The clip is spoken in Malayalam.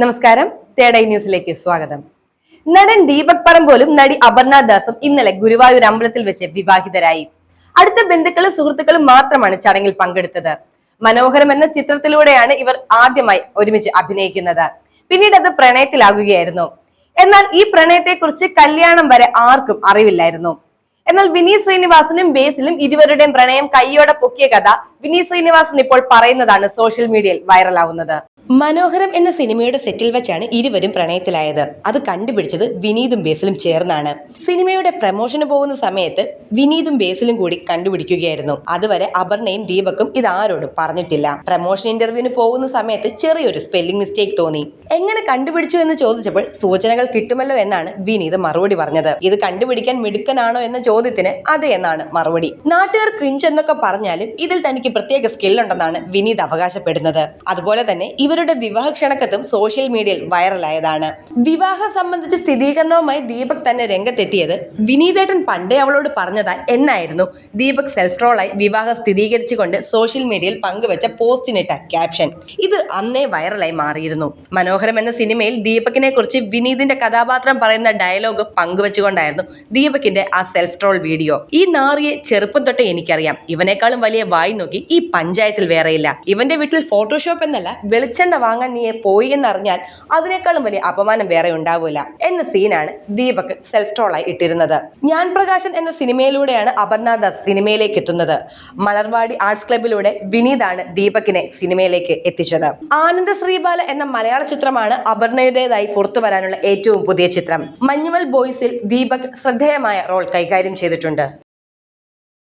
നമസ്കാരം. തേടൈ ന്യൂസിലേക്ക് സ്വാഗതം. നടൻ ദീപക് പറമ്പോലും നടി അപർണ ദാസും ഇന്നലെ ഗുരുവായൂർ അമ്പലത്തിൽ വെച്ച് വിവാഹിതരായി. അടുത്ത ബന്ധുക്കളും സുഹൃത്തുക്കളും മാത്രമാണ് ചടങ്ങിൽ പങ്കെടുത്തത്. മനോഹരം എന്ന ചിത്രത്തിലൂടെയാണ് ഇവർ ആദ്യമായി ഒരുമിച്ച് അഭിനയിക്കുന്നത്. പിന്നീട് അത് പ്രണയത്തിലാകുകയായിരുന്നു. എന്നാൽ ഈ പ്രണയത്തെക്കുറിച്ച് കല്യാണം വരെ ആർക്കും അറിവില്ലായിരുന്നു. എന്നാൽ വിനീത് ശ്രീനിവാസനും ബേസിലും ഇരുവരുടെയും പ്രണയം കൈയോടെ പൊക്കിയ കഥ വിനീത് ശ്രീനിവാസൻ ഇപ്പോൾ പറയുന്നതാണ് സോഷ്യൽ മീഡിയയിൽ വൈറലാവുന്നത്. മനോഹരം എന്ന സിനിമയുടെ സെറ്റിൽ വെച്ചാണ് ഇരുവരും പ്രണയത്തിലായത്. അത് കണ്ടുപിടിച്ചത് വിനീതും ബേസിലും ചേർന്നാണ്. സിനിമയുടെ പ്രമോഷന് പോകുന്ന സമയത്ത് വിനീതും ബേസിലും കൂടി കണ്ടുപിടിക്കുകയായിരുന്നു. അതുവരെ അപർണയും ദീപക്കും ഇത് ആരോടും പറഞ്ഞിട്ടില്ല. പ്രമോഷൻ ഇന്റർവ്യൂവിന് പോകുന്ന സമയത്ത് ചെറിയൊരു സ്പെല്ലിംഗ് മിസ്റ്റേക്ക് തോന്നി. എങ്ങനെ കണ്ടുപിടിച്ചു എന്ന് ചോദിച്ചപ്പോൾ സൂചനകൾ കിട്ടുമല്ലോ എന്നാണ് വിനീത് മറുപടി പറഞ്ഞത്. ഇത് കണ്ടുപിടിക്കാൻ മിടുക്കനാണോ എന്ന ചോദ്യത്തിന് അതെ എന്നാണ് മറുപടി. നാട്ടുകാർ ക്രിഞ്ച് എന്നൊക്കെ പറഞ്ഞാലും ഇതിൽ തനിക്ക് പ്രത്യേക സ്കില്ലുണ്ടെന്നാണ് വിനീത് അവകാശപ്പെടുന്നത്. അതുപോലെ തന്നെ ഇവരുടെ വിവാഹ ക്ഷണക്കത്തും സോഷ്യൽ മീഡിയയിൽ വൈറലായതാണ് വിവാഹ സംബന്ധിച്ച സ്ഥിരീകരണവുമായി ദീപക് തന്നെ രംഗത്തെത്തിയത്. വിനീതേട്ടൻ പണ്ടേ അവളോട് പറഞ്ഞതാ എന്നായിരുന്നു. ദീപക് സെൽഫ് ട്രോളായി വിവാഹം സ്ഥിരീകരിച്ചുകൊണ്ട് സോഷ്യൽ മീഡിയയിൽ പങ്കുവച്ച പോസ്റ്റിനിട്ട ക്യാപ്ഷൻ ഇത് അന്നേ വൈറലായി മാറിയിരുന്നു. മനോഹരം എന്ന സിനിമയിൽ ദീപകിനെ കുറിച്ച് വിനീതിന്റെ കഥാപാത്രം പറയുന്ന ഡയലോഗ് പങ്കുവച്ചുകൊണ്ടായിരുന്നു ദീപകിന്റെ ആ സെൽഫ് ട്രോൾ വീഡിയോ ഈ നാറിയെ ചെറുപ്പം തൊട്ടേ എനിക്കറിയാം. ഇവനേക്കാളും വലിയ വായി നോക്കി ഈ പഞ്ചായത്തിൽ വേറെയില്ല. ഇവന്റെ വീട്ടിൽ ഫോട്ടോഷോപ്പ് എന്നല്ല വെളിച്ചെണ്ണ വാങ്ങാൻ നീയെ പോയി എന്നറിഞ്ഞാൽ അതിനേക്കാളും വലിയ അപമാനം വേറെ ഉണ്ടാവില്ല എന്ന സീനാണ് ദീപക് സെൽഫ് ട്രോളായി ഇട്ടിരുന്നത്. ഞാൻ പ്രകാശൻ എന്ന സിനിമയിലൂടെയാണ് അപർണദാസ് സിനിമയിലേക്ക് എത്തുന്നത്. മലർവാടി ആർട്സ് ക്ലബിലൂടെ വിനീതാണ് ദീപകിനെ സിനിമയിലേക്ക് എത്തിച്ചത്. ആനന്ദ ശ്രീബാല എന്ന മലയാള ചിത്രമാണ് അപർണയുടേതായി പുറത്തു വരാനുള്ള ഏറ്റവും പുതിയ ചിത്രം. മഞ്ഞുമൽ ബോയ്സിൽ ദീപക് ശ്രദ്ധേയമായ റോൾ കൈകാര്യം ചെയ്തിട്ടുണ്ട്.